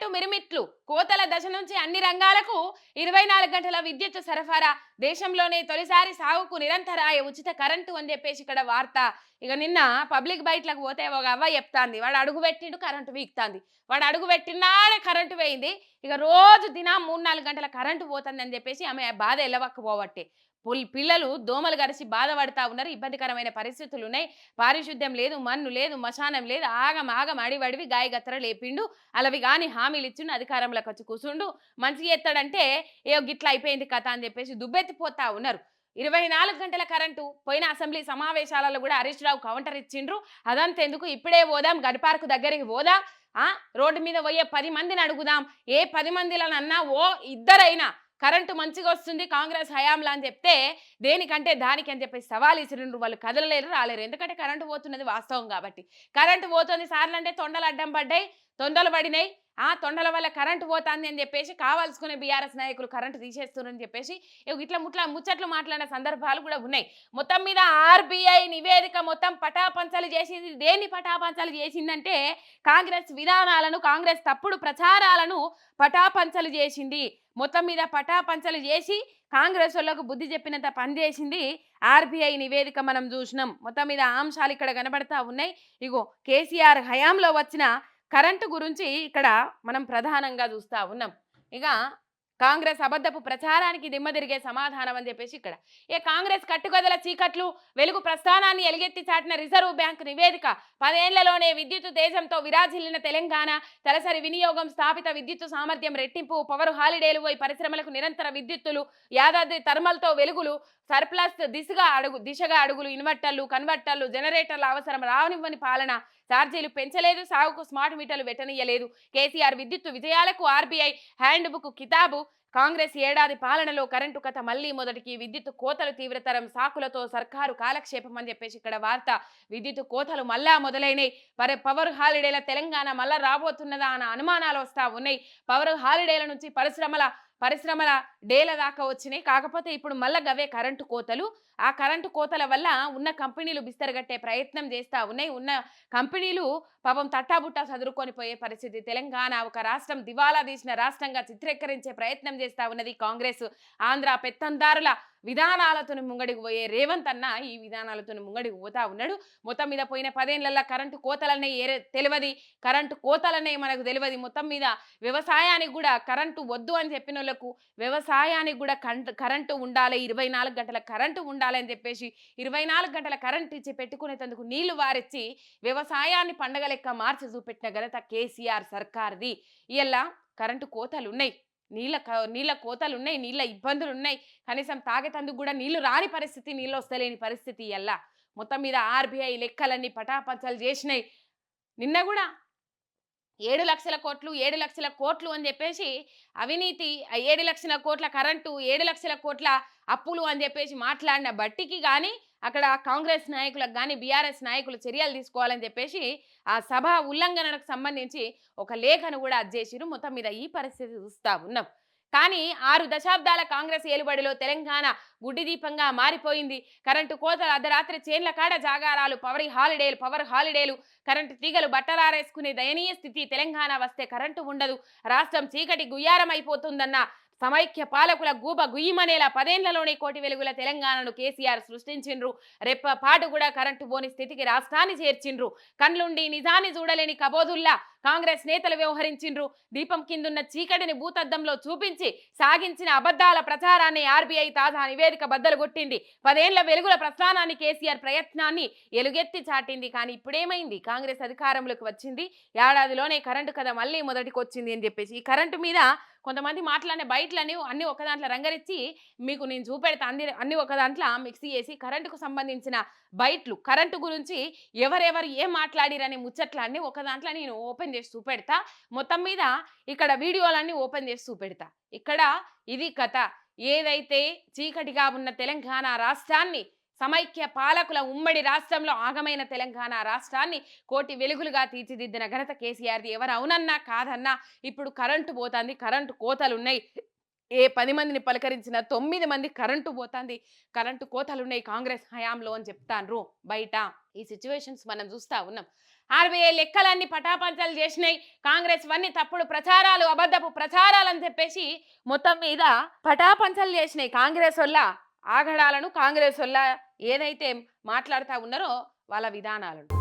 Current మిరుమిట్లు కోతల దశ నుంచి అన్ని రంగాలకు ఇరవై నాలుగు గంటల విద్యుత్ సరఫరా. దేశంలోనే తొలిసారి సాగుకు నిరంతరాయ ఉచిత కరెంటు అని చెప్పేసి ఇక్కడ వార్త. ఇక నిన్న పబ్లిక్ బయట్లకు పోతే ఒక అవ్వ చెప్తాంది. వాడు అడుగు పెట్టిండు కరెంటు వీక్తాంది. వాడు అడుగు పెట్టినాడే కరెంటు పోయింది ఇక రోజు దినం మూడు నాలుగు గంటల కరెంటు పోతుంది అని చెప్పేసి ఆమె బాధ ఎల్లవక్కపోవట్టే పిల్లలు దోమలు కరిసి బాధపడతా ఉన్నారు. ఇబ్బందికరమైన పరిస్థితులు ఉన్నాయి పారిశుద్ధ్యం లేదు మన్ను లేదు మశానం లేదు. ఆగం ఆగం అడివడివి గాయగత్తర లేపిండు. అలవి గాని హామీలు ఇచ్చిండు అధికారంలోకి వచ్చి కూర్చుండు మంచిగా ఎత్తాడంటే ఏ గిట్లా అయిపోయింది కథ అని చెప్పేసి దుబ్బెత్తిపోతా ఉన్నారు. ఇరవై నాలుగు గంటల కరెంటు పోయిన అసెంబ్లీ సమావేశాలలో కూడా హరీష్ రావు కౌంటర్ ఇచ్చిండ్రు. అదంతెందుకు ఇప్పుడే పోదాం గడిపార్కు దగ్గరికి పోదాం? ఆ? రోడ్డు మీద పోయే పది మందిని అడుగుదాం. ఏ పది మందిలనన్నా ఓ ఇద్దరైనా కరెంటు మంచిగా వస్తుంది కాంగ్రెస్ హయాంలా అని చెప్తే దేనికంటే దానికి అని చెప్పేసి సవాల్ ఇచ్చినారు వాళ్ళు కదలలేరు రాలేరు. ఎందుకంటే కరెంటు పోతున్నది వాస్తవం కాబట్టి. కరెంటు పోతుంది సార్లు అంటే తొండలు అడ్డం పడ్డాయి తొండలు పడినాయి. ఆ తొండల వల్ల కరెంటు పోతుంది అని చెప్పేసి కావాల్సుకునే బీఆర్ఎస్ నాయకులు కరెంటు తీసేస్తున్నారని చెప్పేసి ఇట్లా ముట్ల ముచ్చట్లు మాట్లాడిన సందర్భాలు కూడా ఉన్నాయి. మొత్తం మీద ఆర్బీఐ నివేదిక మొత్తం పటాపంచలు చేసింది. దేన్ని పటాపంచలు చేసిందంటే కాంగ్రెస్ విధానాలను కాంగ్రెస్ తప్పుడు ప్రచారాలను పటాపంచలు చేసింది. మొత్తం మీద పటాపంచలు చేసి కాంగ్రెస్ వాళ్ళకు బుద్ధి చెప్పినంత పని చేసింది ఆర్బీఐ నివేదిక మనం చూసినాం. మొత్తం మీద అంశాలు ఇక్కడ కనబడతా ఉన్నాయి. ఇగో కేసీఆర్ హయాంలో వచ్చిన కరెంటు గురించి ఇక్కడ మనం ప్రధానంగా చూస్తా ఉన్నాం. ఇక కాంగ్రెస్ అబద్ధపు ప్రచారానికి దిమ్మదిరిగే సమాధానం అని చెప్పేసి ఇక్కడ. ఏ కాంగ్రెస్ కట్టుగదల చీకట్లు వెలుగు ప్రస్థానాన్ని ఎలుగెత్తి చాటిన రిజర్వ్ బ్యాంక్ నివేదిక పదేళ్ళలోనే విద్యుత్ దేశంతో విరాజిల్లిన తెలంగాణ తలసరి వినియోగం స్థాపిత విద్యుత్ సామర్థ్యం రెట్టింపు పవర్ హాలిడేలు పోయి పరిశ్రమలకు నిరంతర విద్యుత్తులు యాదాద్రి థర్మల్తో వెలుగులు సర్ప్లస్ దిశగా అడుగు దిశగా అడుగులు ఇన్వర్టర్లు కన్వర్టర్లు జనరేటర్ల అవసరం రావనివ్వని పాలన ఛార్జీలు పెంచలేదు సాగుకు స్మార్ట్ మీటర్లు పెట్టనీయలేదు కేసీఆర్ విద్యుత్ విజయాలకు ఆర్బీఐ హ్యాండ్ బుక్ కితాబు కాంగ్రెస్ ఏడాది పాలనలో కరెంటు కథ మళ్ళీ మొదటికి విద్యుత్ కోతలు తీవ్రతరం సాకులతో సర్కారు కాలక్షేపం అని చెప్పేసి ఇక్కడ వార్త. విద్యుత్ కోతలు మళ్ళా మొదలైనవి పరే పవర్ హాలిడేల తెలంగాణ మళ్ళా రాబోతున్నదా అన్న అనుమానాలు వస్తా ఉన్నాయి. పవర్ హాలిడేల నుంచి పరిశ్రమల పరిశ్రమల డేల దాకా వచ్చినాయి కాకపోతే ఇప్పుడు మళ్ళా గవే కరెంటు కోతలు ఆ కరెంటు కోతల వల్ల ఉన్న కంపెనీలు బిస్తరగట్టే ప్రయత్నం చేస్తా ఉన్నాయి. ఉన్న కంపెనీలు పాపం తట్టాబుట్టా చదురుకొని పోయే పరిస్థితి. తెలంగాణ ఒక రాష్ట్రం దివాలా తీసిన రాష్ట్రంగా చిత్రీకరించే ప్రయత్నం చేస్తా ఉన్నది కాంగ్రెస్. ఆంధ్ర పెత్తందారుల విధానాలతో ముంగడికి పోయే రేవంత్ అన్న ఈ విధానాలతో ముంగడికి పోతా ఉన్నాడు. మొత్తం మీద పోయిన పదేళ్ళలో కరెంటు కోతలనే ఏ తెలియదు కరెంటు కోతలనే మనకు తెలియదు మొత్తం మీద వ్యవసాయానికి కూడా కరెంటు వద్దు అని చెప్పిన వాళ్ళకు వ్యవసాయానికి కూడా కంట కరెంటు ఉండాలి. ఇరవై నాలుగు గంటల కరెంటు ఉండాలి అని చెప్పేసి ఇరవై నాలుగు గంటల కరెంట్ ఇచ్చి పెట్టుకునేందుకు నీళ్ళు వారిచ్చి వ్యవసాయాన్ని పండగ లెక్క మార్చి చూపెట్టిన ఘనత కేసీఆర్ సర్కార్ది. ఇలా కరెంటు కోతలు ఉన్నాయి నీళ్ళ నీళ్ళ కోతలు ఉన్నాయి నీళ్ళ ఇబ్బందులు ఉన్నాయి కనీసం తాగేతందుకు కూడా నీళ్ళు రాని పరిస్థితి నీళ్ళు వస్తలేని పరిస్థితి ఎలా మొత్తం మీద ఆర్బీఐ లెక్కలన్నీ పటాపంచాలు చేసినాయి. నిన్న కూడా ఏడు లక్షల కోట్లు ఏడు లక్షల కోట్లు అని చెప్పేసి అవినీతి ఏడు లక్షల కోట్ల కరెంటు ఏడు లక్షల కోట్ల అప్పులు అని చెప్పేసి మాట్లాడిన బట్టికి కానీ అక్కడ కాంగ్రెస్ నాయకులకు కానీ బీఆర్ఎస్ నాయకులు చర్యలు తీసుకోవాలని చెప్పేసి ఆ సభ ఉల్లంఘనకు సంబంధించి ఒక లేఖను కూడా చేసిరు మొత్తం మీద ఈ పరిస్థితి చూస్తా ఉన్నాం. కానీ ఆరు దశాబ్దాల కాంగ్రెస్ ఏలుబడిలో తెలంగాణ గుడ్డి దీపంగా మారిపోయింది. కరెంటు కోతలు అర్ధరాత్రి చేన్ల కాడ జాగారాలు పవర్ హాలిడేలు పవర్ హాలిడేలు కరెంటు తీగలు బట్టలారేసుకునే దయనీయ స్థితి తెలంగాణ వస్తే కరెంటు ఉండదు. రాష్ట్రం చీకటి గుయ్యారం అయిపోతుందన్న సమైక్య పాలకుల గూబ గుయ్యమనేలా పదేళ్ళలోనే కోటి వెలుగుల తెలంగాణను కేసీఆర్ సృష్టించిండ్రు. రెప్ప పాటు కూడా కరెంటు పోని స్థితికి రాష్ట్రాన్ని చేర్చిండ్రు. కండ్లుండి నిజాన్ని చూడలేని కబోదుల్లా కాంగ్రెస్ నేతలు వ్యవహరించిండ్రు. దీపం కిందున్న చీకటిని భూతద్దంలో చూపించి సాగించిన అబద్ధాల ప్రచారాన్ని ఆర్బీఐ తాజా నివేదిక బద్దలు కొట్టింది. పదేళ్ళ వెలుగుల ప్రస్థానాన్ని కేసీఆర్ ప్రయత్నాన్ని ఎలుగెత్తి చాటింది. కానీ ఇప్పుడేమైంది? కాంగ్రెస్ అధికారంలోకి వచ్చింది. ఏడాదిలోనే కరెంటు కథ మళ్ళీ మొదటికి వచ్చింది అని చెప్పేసి ఈ కరెంటు మీద కొంతమంది మాట్లాడే బయటలని అన్ని ఒక దాంట్లో రంగరిచ్చి మీకు నేను చూపెడతా అన్ని అన్ని ఒక దాంట్లో మిక్సీ చేసి కరెంటుకు సంబంధించిన బయట్లు కరెంటు గురించి ఎవరెవరు ఏం మాట్లాడిరని ముచ్చట్లన్నీ ఒక దాంట్లో నేను ఓపెన్ చేసి చూపెడతా. మొత్తం మీద ఇక్కడ వీడియోలన్నీ ఓపెన్ చేసి చూపెడతా. ఇక్కడ ఇది కథ. ఏదైతే చీకటిగా ఉన్న తెలంగాణ రాష్ట్రాన్ని సమైక్య పాలకుల ఉమ్మడి రాష్ట్రంలో ఆగమైన తెలంగాణ రాష్ట్రాన్ని కోటి వెలుగులుగా తీర్చిదిద్దిన ఘనత కేసీఆర్ది. ఎవరు అవునన్నా కాదన్నా ఇప్పుడు కరెంటు పోతుంది కరెంటు కోతలు ఉన్నాయి ఏ పది మందిని పలకరించిన తొమ్మిది మంది కరెంటు పోతుంది. కరెంటు కోతలు ఉన్నాయి కాంగ్రెస్ హయాంలో అని చెప్తాన్రు బయట. ఈ సిచ్యువేషన్స్ మనం చూస్తా ఉన్నాం. ఆర్బీఐ లెక్కలన్నీ పటాపంచాలు చేసినాయి. కాంగ్రెస్ అన్ని తప్పుడు ప్రచారాలు అబద్ధపు ప్రచారాలు అని చెప్పేసి మొత్తం మీద పటాపంచాలు చేసినాయి. కాంగ్రెస్ వల్ల ఆగడాలను కాంగ్రెస్ వల్ల ఏదైతే మాట్లాడుతూ ఉన్నారో వాళ్ళ విధానాలను.